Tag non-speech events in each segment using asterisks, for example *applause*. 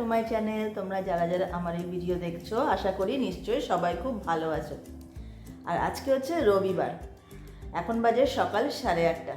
To my channel তোমরা যারা যারা আমার এই ভিডিও দেখছ, আশা করি নিশ্চয়ই সবাই খুব ভালো আছো। আর আজকে হচ্ছে রবিবার, এখন বাজে সকাল সাড়ে আটটা।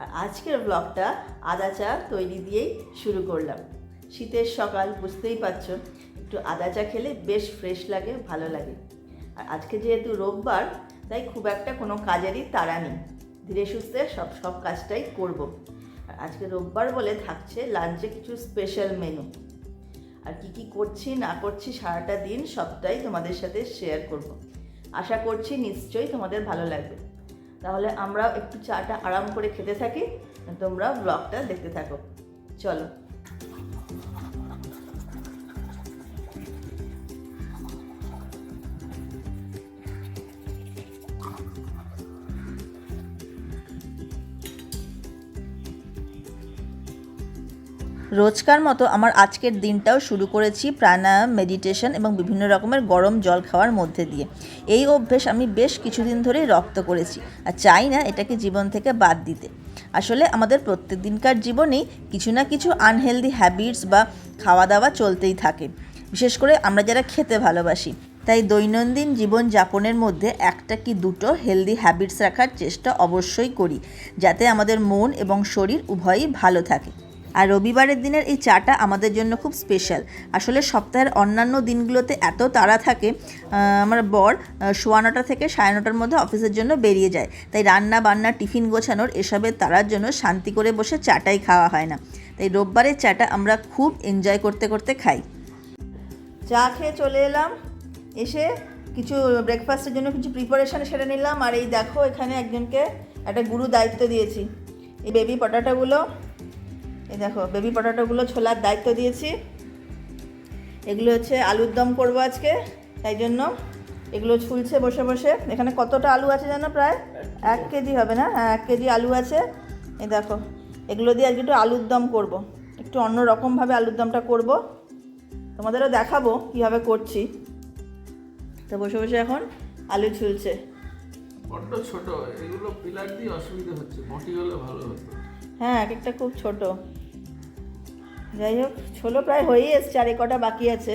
আর আজকের ব্লগটা আদা চা তৈরি দিয়েই শুরু করলাম। শীতের সকাল, বুঝতেই পারছ, একটু আদা চা খেলে বেশ ফ্রেশ লাগে, ভালো লাগে। আর আজকে যেহেতু রোববার, তাই খুব একটা কোনো কাজেরই তাড়া নেই। ধীরে সুস্থে সব সব কাজটাই করব। আজকে রোববার বলে থাকছে লাঞ্চে কিছু স্পেশাল মেনু আর কি কি করছি, না করছি সারাটা দিন সবটাই তোমাদের সাথে শেয়ার করব। আশা করছি নিশ্চয়ই তোমাদের ভালো লাগবে। তাহলে আমরাও একটু চাটা আরাম করে খেতে থাকি তোমরা ব্লগটা দেখতে থাকো। চলো। রোজকার মতো আমার আজকের দিনটাও শুরু করেছি প্রাণায়াম মেডিটেশন এবং বিভিন্ন রকমের গরম জল খাওয়ার মধ্যে দিয়ে। এই অভ্যেস আমি বেশ কিছুদিন ধরেই রপ্ত করেছি আর চাই না এটাকে জীবন থেকে বাদ দিতে। আসলে আমাদের প্রত্যেক দিনকার জীবনেই কিছু না কিছু আনহেলদি হ্যাবিটস বা খাওয়া দাওয়া চলতেই থাকে। বিশেষ করে আমরা যারা খেতে ভালোবাসি, তাই দৈনন্দিন জীবন যাপনের মধ্যে একটা কি দুটো হেলদি হ্যাবিটস রাখার চেষ্টা অবশ্যই করি, যাতে আমাদের মন এবং শরীর উভয়ই ভালো থাকে। আর রবিবারের দিনের এই চাটা আমাদের জন্য খুব স্পেশাল আসলে সপ্তাহের অন্যান্য দিনগুলোতে এত তাড়া থাকে আমার বর সোয়া নটা থেকে সাড়ে নটার মধ্যে অফিসের জন্য বেরিয়ে যায়। তাই রান্না বান্না, টিফিন গোছানোর এসবের তাড়ার জন্য শান্তি করে বসে চাটাই খাওয়া হয় না। তাই রোববারের চাটা আমরা খুব এনজয় করতে করতে খাই। চা খেয়ে চলে এলাম, এসে কিছু ব্রেকফাস্টের জন্য কিছু প্রিপারেশান সেরে নিলাম। আর এই দেখো, এখানে একজনকে একটা গুরু দায়িত্ব দিয়েছি। এই বেবি পটাটাগুলো এই দেখো বেবি পটাটোগুলো ছোলার দায়িত্ব দিয়েছি। এগুলো হচ্ছে আলুর দম করব আজকে তাই জন্য এগুলো ছুলছে বসে বসে। এখানে কতটা আলু আছে জানো প্রায়? এক কেজি হবে না? হ্যাঁ এক কেজি আলু আছে। এই দেখো এগুলো দিয়ে আজকে একটু আলুর দম করব। একটু অন্য রকমভাবে আলুর দমটা করব। তোমাদেরও দেখাবো কীভাবে করছি। তো বসে বসে এখন আলু ছুলছে। বড্ড ছোট এগুলো পিলার দিয়ে অসুবিধা হচ্ছে মোটি হলে ভালো হতো। হ্যাঁ এক একটা খুব ছোট। যাই হোক, ছোলো প্রায় হয়েই এসছে, আর কটা বাকি আছে।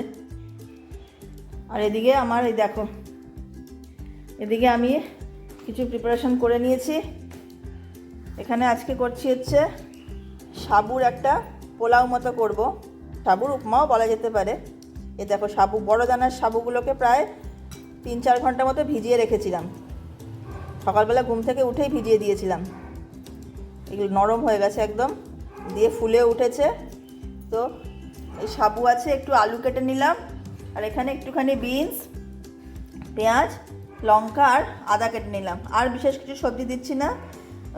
আর এদিকে আমার, এই দেখো, এদিকে আমি কিছু প্রিপারেশন করে নিয়েছি। এখানে আজকে করছি হচ্ছে সাবুর একটা পোলাও মতো করব। সাবুর উপমাও বলা যেতে পারে। এ দেখো, সাবু, বড় দানার সাবুগুলোকে প্রায় তিন চার ঘণ্টা মতো ভিজিয়ে রেখেছিলাম। সকালবেলা ঘুম থেকে উঠেই ভিজিয়ে দিয়েছিলাম। এগুলো নরম হয়ে গেছে একদম, দিয়ে ফুলে উঠেছে। তো এই সাবু আছে, একটু আলু কেটে নিলাম। আর এখানে একটুখানি বিনস, পেঁয়াজ, লঙ্কা আর আদা কেটে নিলাম। আর বিশেষ কিছু সবজি দিচ্ছি না।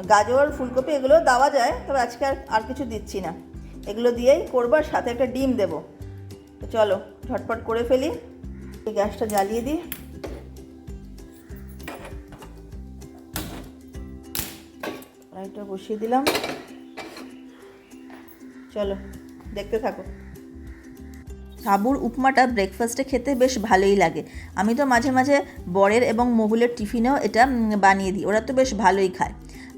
গাজর, ফুলকপি এগুলো দেওয়া যায়, তবে আজকে আর আর কিছু দিচ্ছি না। এগুলো দিয়েই করব আর সাথে একটা ডিম দেবো। তো চলো, ঝটপট করে ফেলি। এই গ্যাসটা জ্বালিয়ে দিই। কড়াইটা বসিয়ে দিলাম। চলো। দেখতে থাকো। সাবুর উপমাটা ব্রেকফাস্টে খেতে বেশ ভালোই লাগে। আমি তো মাঝে মাঝে বরের এবং মহুলের টিফিনেও এটা বানিয়ে দিই। ওরা তো বেশ ভালোই খায়।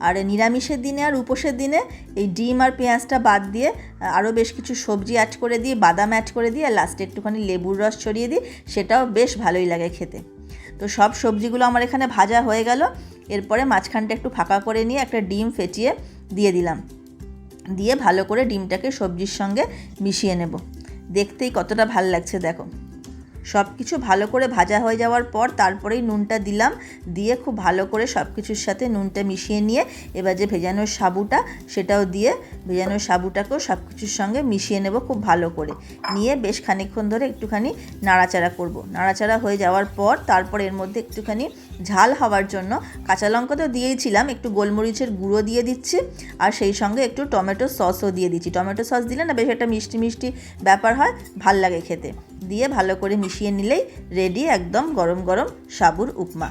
আর নিরামিষের দিনে আর উপোসের দিনে এই ডিম আর পেঁয়াজটা বাদ দিয়ে, আরও বেশ কিছু সবজি অ্যাড করে দিই, বাদাম অ্যাড করে দিই, আর লাস্টে একটুখানি লেবুর রস ছড়িয়ে দিই। সেটাও বেশ ভালোই লাগে খেতে। তো সব সবজিগুলো আমার এখানে ভাজা হয়ে গেল। এরপরে মাঝখানটা একটু ফাঁকা করে নিয়ে একটা ডিম ফেটিয়ে দিয়ে দিলাম। দিয়ে ভালো করে ডিমটাকে সবজির সঙ্গে মিশিয়ে নেব। দেখতেই কতটা ভালো লাগছে, দেখো। সব কিছু ভালো করে ভাজা হয়ে যাওয়ার পর তারপরেই নুনটা দিলাম, দিয়ে খুব ভালো করে সব কিছুর সাথে নুনটা মিশিয়ে নিয়ে এবার যে ভেজানোর সাবুটা, সেটাও দিয়ে ভেজানো সাবুটাকেও সব কিছুর সঙ্গে মিশিয়ে নেব খুব ভালো করে। নিয়ে বেশ খানিকক্ষণ ধরে একটুখানি নাড়াচাড়া করব। নাড়াচাড়া হয়ে যাওয়ার পর তারপর এর মধ্যে একটুখানি ঝাল হওয়ার জন্য কাঁচা লঙ্কা তো দিয়েইছিলাম, একটু গোলমরিচের গুঁড়ো দিয়ে দিচ্ছি আর সেই সঙ্গে একটু টমেটো সসও দিয়ে দিচ্ছি। টমেটো সস দিলে না বেশ একটা মিষ্টি মিষ্টি ব্যাপার হয়, ভালো লাগে খেতে। দিয়ে ভালো করে মিশিয়ে নিলেই রেডি একদম গরম গরম সাবুর উপমা।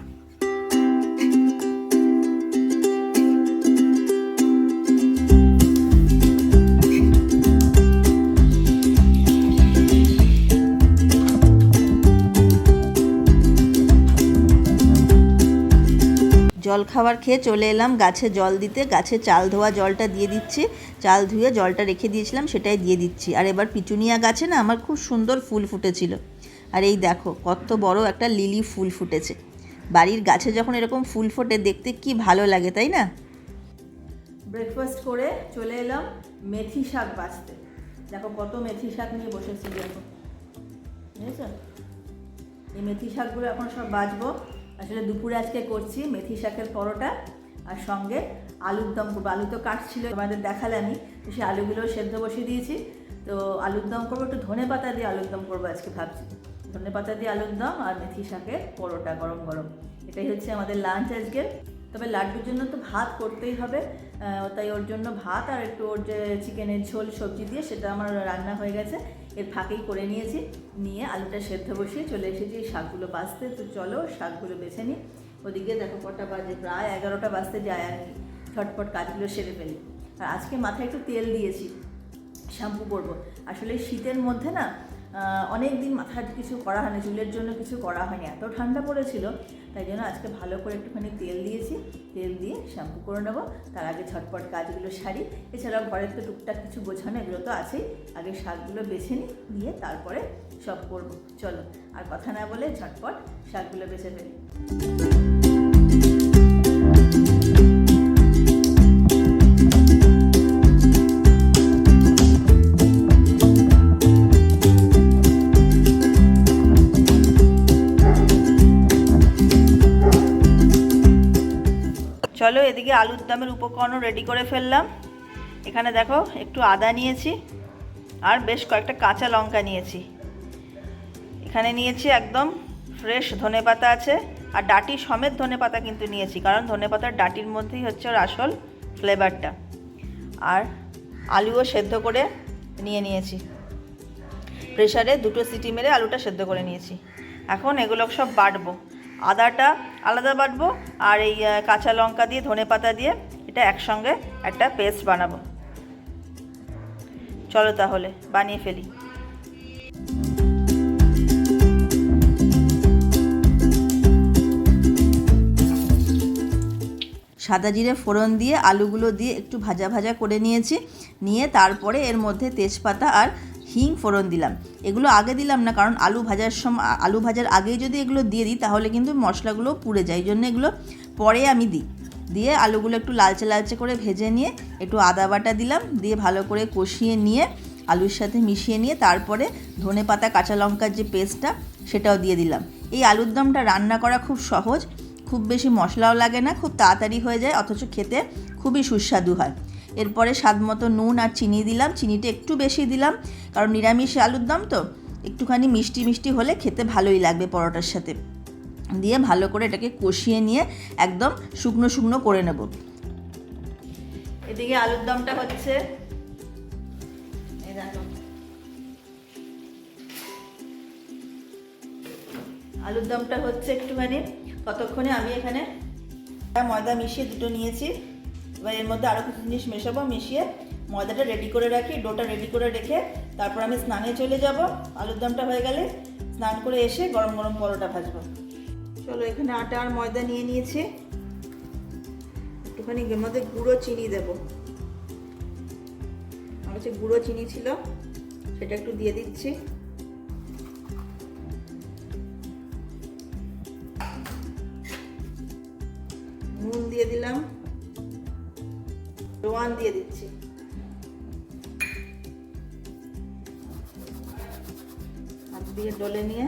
জল খাবার খেয়ে চলে এলাম। গাছে জল দিতে, গাছে চাল ধোয়া জলটা দিয়ে দিচ্ছি। চাল ধুয়ে জলটা রেখে দিয়েছিলাম, সেটাই দিয়ে দিচ্ছি। আর এবার পিটুনিয়া গাছে না আমার খুব সুন্দর ফুল ফুটেছিল। আর এই দেখো, কত বড় একটা লিলি ফুল ফুটেছে। বাড়ির গাছে যখন এরকম ফুল ফোটে, দেখতে কি ভালো লাগে, তাই না? ব্রেকফাস্ট করে চলে এলাম মেথি শাক বাঁচতে দেখো কত মেথি শাক নিয়ে বসেছি, দেখো। বুঝেছ? এই মেথি শাকগুলো এখন সব বাছবো। আসলে দুপুরে আজকে করছি, মেথি শাকের পরোটা আর সঙ্গে আলুর দম করব। আলু তো কাটছিল, তোমাদের দেখালামই তো সেই আলুগুলো সেদ্ধ বসিয়ে দিয়েছি। তো আলুর দম করব, একটু ধনে পাতা দিয়ে আলুর দম করব আজকে ভাবছি। ধনে পাতা দিয়ে আলুর দম আর মেথি শাকের পরোটা গরম গরম। এটাই হচ্ছে আমাদের লাঞ্চ আজকে। তবে লাড্ডুর জন্য তো ভাত করতেই হবে তাই ওর জন্য ভাত আর একটু ওর যে চিকেনের ঝোল সবজি দিয়ে সেটা আমার রান্না হয়ে গেছে। এর ফাঁকেই করে নিয়েছি, নিয়ে আলুটা সেদ্ধ বসিয়ে চলে এসেছি শাকগুলো বাছতে তো চলো শাকগুলো বেছে নিই। ওদিকে দেখো কটা বাজে, প্রায় এগারোটা বাজতে যায় আর কি। ঝটপট কাজগুলো সেরে ফেলি। আর আজকে মাথায় একটু তেল দিয়েছি, শ্যাম্পু করব। আসলে শীতের মধ্যে না অনেক দিন মাথায় কিছু করা হয়নি, চুলের জন্য কিছু করা হয়নি, এত ঠান্ডা পড়েছিল, তাই জন্য আজকে ভালো করে একটুখানি তেল দিয়েছি, তেল দিয়ে শ্যাম্পু করে নেব, তার আগে ঝটপট কাজগুলো সারি, এছাড়াও ঘরের তো টুকটাক কিছু গোছানো, এগুলো তো আছেই, আগে শাকগুলো বেছে নিই নিয়ে তারপরে সব করব, চলো, আর কথা না বলে ঝটপট শাকগুলো বেছে ফেলি। চলো এদিকে আলুর দমের উপকরণও রেডি করে ফেললাম। এখানে দেখো, একটু আদা নিয়েছি আর বেশ কয়েকটা কাঁচা লঙ্কা নিয়েছি। এখানে নিয়েছি একদম ফ্রেশ ধনে পাতা আছে আর ডাটি সমেত ধনে পাতা কিন্তু নিয়েছি, কারণ ধনে পাতার ডাটির মধ্যেই হচ্ছে ওর আসল ফ্লেভারটা আর আলুও সেদ্ধ করে নিয়ে নিয়েছি। প্রেশারে দুটো সিটি মেরে আলুটা সেদ্ধ করে নিয়েছি। এখন এগুলো সব বাটবো। আদাটা আলাদা বাটবো আর এই কাঁচা লঙ্কা দিয়ে, ধনে পাতা দিয়ে এটা একসঙ্গে একটা পেস্ট বানাবো। চলো তাহলে, বানিয়ে ফেলি। সাদা জিরে ফোড়ন দিয়ে, আলুগুলো দিয়ে একটু ভাজা ভাজা করে নিয়েছি। নিয়ে তারপরে এর মধ্যে তেজপাতা আর হিং ফোড়ন দিলাম। এগুলো আগে দিলাম না, কারণ আলু ভাজার সময় আলু ভাজার আগেই যদি এগুলো দিয়ে দিই, তাহলে কিন্তু মশলাগুলো পুড়ে যায়। এই জন্য এগুলো পরে আমি দিই। দিয়ে আলুগুলো একটু লালচে লালচে করে ভেজে নিয়ে একটু আদা বাটা দিলাম। দিয়ে ভালো করে কষিয়ে নিয়ে আলুর সাথে মিশিয়ে নিয়ে তারপরে ধনে পাতা, কাঁচা লঙ্কার যে পেস্টটা, সেটাও দিয়ে দিলাম। এই আলুর দমটা রান্না করা খুব সহজ। খুব বেশি মশলাও লাগে না, খুব তাড়াতাড়ি হয়ে যায়, অথচ খেতে খুবই সুস্বাদু হয়। এরপরে স্বাদ মতো নুন আর চিনি দিলাম। চিনিটা একটু বেশি দিলাম। কারণ নিরামিষ আলুর দম তো, একটুখানি মিষ্টি মিষ্টি হলে খেতে ভালোই লাগবে পরোটার সাথে। দিয়ে ভালো করে এটাকে কষিয়ে নিয়ে একদম শুকনো শুকনো করে নেব। এদিকে আলুর দমটা হচ্ছে আলুর দমটা হচ্ছে একটুখানি, ততক্ষণে আমি এখানে ময়দা মিশিয়ে দুটো নিয়েছি। এবার এর মধ্যে আরও কিছু জিনিস মেশাবো, মিশিয়ে ময়দাটা রেডি করে রাখি ডোটা রেডি করে রেখে তারপর আমি স্নানে চলে যাব। আলুর দমটা হয়ে গেলে স্নান করে এসে গরম গরম পরোটা ভাজবো। চলো এখানে আটা আর ময়দা নিয়ে নিয়েছি। একটুখানি এর মধ্যে গুঁড়ো চিনি দেবো। আমার কাছে গুঁড়ো চিনি ছিল, সেটা একটু দিয়ে দিচ্ছি। নুন দিয়ে দিলাম। রোয়ান দিয়ে দিচ্ছি। দিয়ে ডলে নিয়ে।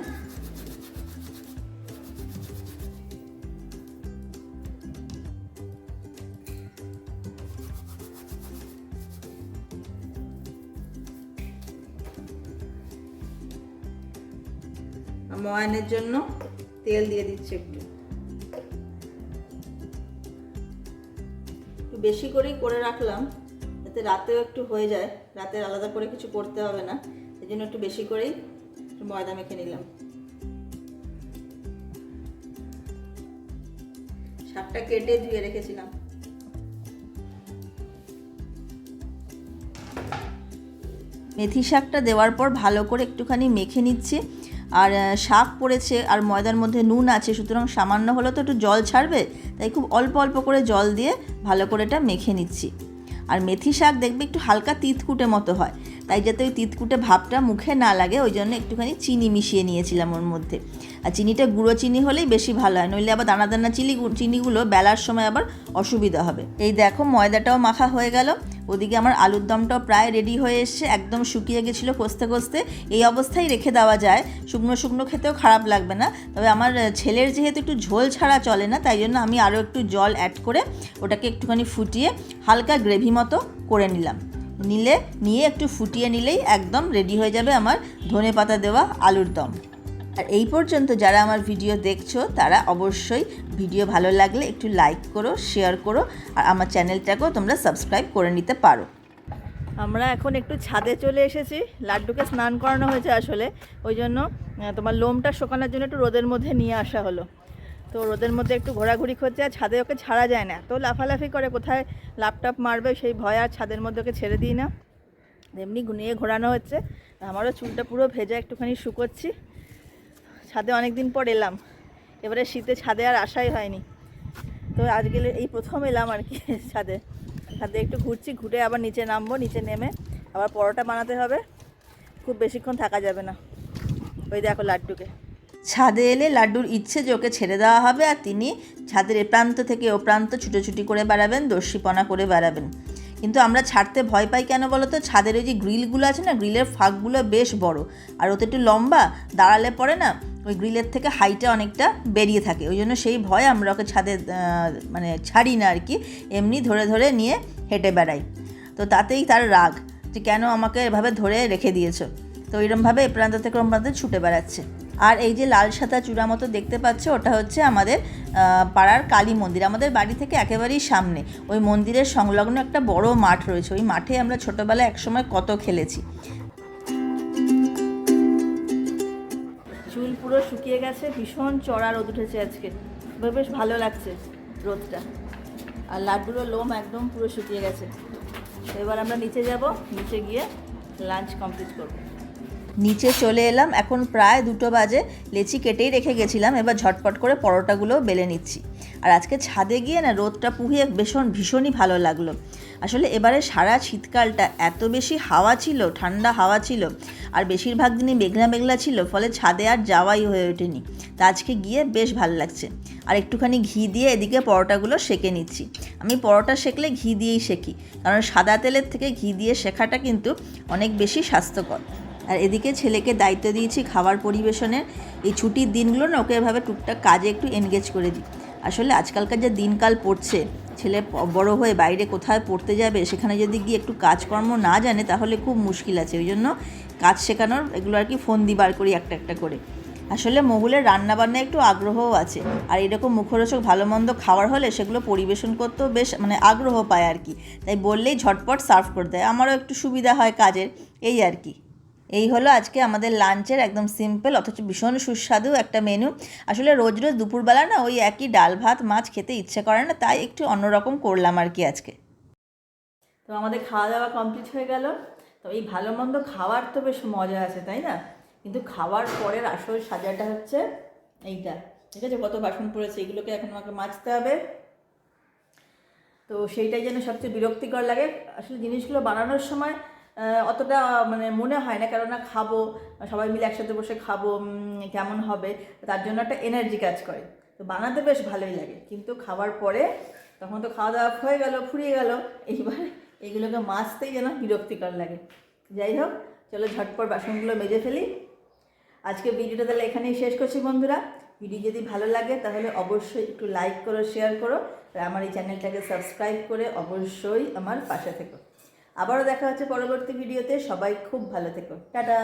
ময়ানের জন্য তেল দিয়ে দিচ্ছি একটু। একটু বেশি করেই করে রাখলাম, যাতে রাতেও একটু হয়ে যায়। রাতের আলাদা করে কিছু করতে হবে না এই জন্য একটু বেশি করেই একটু ময়দা মেখে নিলাম। শাকটা কেটে ধুয়ে রেখেছিলাম। মেথি শাকটা দেওয়ার পর ভালো করে একটুখানি মেখে নিচ্ছি। আর শাক পড়েছে আর ময়দার মধ্যে নুন আছে, সুতরাং সামান্য হলেও তো একটু জল ছাড়বে, তাই খুব অল্প অল্প করে জল দিয়ে ভালো করে এটা মেখে নিচ্ছি। আর মেথি শাক দেখবে একটু হালকা তিতকুটে মতো হয়। তাই যাতে ওই তিতকুটে ভাবটা মুখে না লাগে, ওই জন্য একটুখানি চিনি মিশিয়ে নিয়েছিলাম ওর মধ্যে। আর চিনিটা গুঁড়ো চিনি হলেই বেশি ভালো হয়, নইলে আবার দানা দানা চিনি চিনিগুলো বেলার সময় আবার অসুবিধা হবে। এই দেখো ময়দাটাও মাখা হয়ে গেল। ওদিকে আমার আলুর দমটাও প্রায় রেডি হয়ে এসছে, একদম শুকিয়ে গেছিল কষতে কষতে। এই অবস্থায় রেখে দেওয়া যায়। শুকনো শুকনো খেতেও খারাপ লাগবে না। তবে আমার ছেলের যেহেতু একটু ঝোল ছাড়া চলে না, তাই জন্য আমি আরও একটু জল অ্যাড করে ওটাকে একটুখানি ফুটিয়ে হালকা গ্রেভি মতো করে নিলাম। নিলে, নিয়ে একটু ফুটিয়ে নিলেই একদম রেডি হয়ে যাবে আমার ধনে পাতা দেওয়া আলুর দম। আর এই পর্যন্ত যারা আমার ভিডিও দেখছ, তারা অবশ্যই ভিডিও ভালো লাগলে একটু লাইক করো শেয়ার করো, আর আমার চ্যানেলটাকেও তোমরা সাবস্ক্রাইব করে নিতে পারো। আমরা এখন একটু ছাদে চলে এসেছি, লাড্ডুকে স্নান করানো হয়েছে আসলে, ওই জন্য তোমার লোমটা শোকানোর জন্য একটু রোদের মধ্যে নিয়ে আসা হলো। তো রোদের মধ্যে একটু ঘোরাঘুরি করছে, আর ছাদে ওকে ছাড়া যায় না তো লাফালাফি করে, কোথায় লাপটাপ মারবে সেই ভয়, আর ছাদের মধ্যে ওকে ছেড়ে দিই না। এমনি নিয়ে ঘোরানো হচ্ছে আমারও চুলটা পুরো ভেজা, একটুখানি শুকোচ্ছি। ছাদে অনেক দিন পর এলাম। এবারে শীতে ছাদে আর আসাই হয়নি। তো আজকে এই প্রথম এলাম আর কি *laughs* ছাদে। ছাদে একটু ঘুরছি, ঘুরে আবার নিচে নামবো, নিচে নেমে আবার পরোটা বানাতে হবে। খুব বেশিক্ষণ থাকা যাবে না। ওই দেখো লাড্ডুকে। ছাদে এলে লাড্ডুর ইচ্ছে যে ওকে ছেড়ে দেওয়া হবে আর তিনি ছাদের এ প্রান্ত থেকে ও প্রান্ত ছুটোছুটি করে বেড়াবেন, দর্শিপনা করে বেড়াবেন। কিন্তু আমরা ছাড়তে ভয় পাই কেন বলো তো ছাদের ওই যে গ্রিলগুলো আছে না, গ্রিলের ফাঁকগুলো বেশ বড়। আর ওতে একটু লম্বা, দাঁড়ালে পরে না, ওই গ্রিলের থেকে হাইটে অনেকটা বেরিয়ে থাকে। ওই জন্য সেই ভয় আমরা ওকে ছাদে মানে ছাড়ি না আর কি। এমনি ধরে ধরে নিয়ে হেঁটে বেড়াই। তো তাতেই তার রাগ যে কেন আমাকে এভাবে ধরে রেখে দিয়েছ? তো এরমভাবে এ প্রান্ত থেকে ওম প্রান্তে ছুটে বেড়াচ্ছে। আর এই যে লাল সাদা চূড়া মতো দেখতে পাচ্ছ, ওটা হচ্ছে আমাদের পাড়ার কালী মন্দির। আমাদের বাড়ি থেকে একেবারেই সামনে। ওই মন্দিরের সংলগ্ন একটা বড় মাঠ রয়েছে। ওই মাঠে আমরা ছোটোবেলায় একসময় কত খেলেছি। চুল পুরো শুকিয়ে গেছে, ভীষণ চড়া রোদ উঠেছে আজকে। বেশ ভালো লাগছে রোদটা। আর লাড্ডুরও লোম একদম পুরো শুকিয়ে গেছে। এবার আমরা নিচে যাব, নিচে গিয়ে লাঞ্চ কমপ্লিট করব। নিচে চলে এলাম। এখন প্রায় দুটো বাজে। লেচি কেটেই রেখে গেছিলাম। এবার ঝটপট করে পরোটাগুলো বেলে নিচ্ছি। আর আজকে ছাদে গিয়ে না রোদটা পুহিয়ে ভীষণ, ভীষণই ভালো লাগল। আসলে এবারে সারা শীতকালটা এত বেশি হাওয়া ছিল, ঠান্ডা হাওয়া ছিল, আর বেশিরভাগ দিনই মেঘলা মেঘলা ছিল, ফলে ছাদে আর যাওয়াই হয়ে ওঠেনি। তা আজকে গিয়ে বেশ ভালো লাগছে। আর একটুখানি ঘি দিয়ে এদিকে পরোটাগুলো সেকে নিচ্ছি। আমি পরোটা সেকলে ঘি দিয়েই শেখি কারণ সাদা তেলের থেকে ঘি দিয়ে শেখাটা কিন্তু অনেক বেশি স্বাস্থ্যকর। আর এদিকে ছেলেকে দায়িত্ব দিয়েছি খাবার পরিবেশনের। এই ছুটির দিনগুলো না ওকে এভাবে টুকটাক কাজে একটু এনগেজ করে দিই। আসলে আজকালকার যে দিনকাল পড়ছে, ছেলে বড় হয়ে বাইরে কোথায় পড়তে যাবে, সেখানে যদি গিয়ে একটু কাজকর্ম না জানে তাহলে খুব মুশকিল আছে। ওই জন্য কাজ শেখানোর এগুলো আর কি ফোন দি বার করি একটা একটা করে। আসলে মহুলের রান্নাবান্নায় একটু আগ্রহও আছে। আর এরকম মুখরোচক ভালো মন্দ খাবার হলে সেগুলো পরিবেশন করতেও বেশ মানে আগ্রহ পায় আর কি। তাই বললেই ঝটপট সার্ভ করে দেয়। আমারও একটু সুবিধা হয় কাজের, এই আর কি। এই হলো আজকে আমাদের লাঞ্চের একদম সিম্পল অথচ ভীষণ সুস্বাদু একটা মেনু আসলে রোজ রোজ দুপুরবেলা না ওই একই ডাল ভাত মাছ খেতে ইচ্ছে করে না, তাই একটু অন্যরকম করলাম আর কি আজকে। তো আমাদের খাওয়া দাওয়া কমপ্লিট হয়ে গেল। তো এই ভালো মন্দ খাওয়ার তো বেশ মজা আছে, তাই না? কিন্তু খাওয়ার পরের আসল সাজাটা হচ্ছে এইটা। ঠিক আছে? কত বাসন পড়েছে, এগুলোকে এখন আমাকে মাজতে হবে। তো সেইটাই যেন সবচেয়ে বিরক্তিকর লাগে। আসলে জিনিসগুলো বানানোর সময় অতটা মানে মনে হয় না, কেননা খাব, সবাই মিলে একসাথে বসে খাব কেমন হবে, তার জন্য একটা এনার্জি কাজ করে। তো বানাতে বেশ ভালোই লাগে, কিন্তু খাওয়ার পরে তখন তো খাওয়া দাওয়া হয়ে গেল, ফুরিয়ে গেল, এইবার এগুলোকে মাজতেই যেন বিরক্তিকর লাগে। যাই হোক, চলো ঝটপট বাসনগুলো মেজে ফেলি। আজকে ভিডিওটা তাহলে এখানেই শেষ করছি বন্ধুরা। ভিডিও যদি ভালো লাগে, তাহলে অবশ্যই একটু লাইক করো শেয়ার করো, আর আমার এই চ্যানেলটাকে সাবস্ক্রাইব করে অবশ্যই আমার পাশে থেকো। আবারও দেখা হচ্ছে পরবর্তী ভিডিওতে। সবাই খুব ভালো থেকো। টাটা।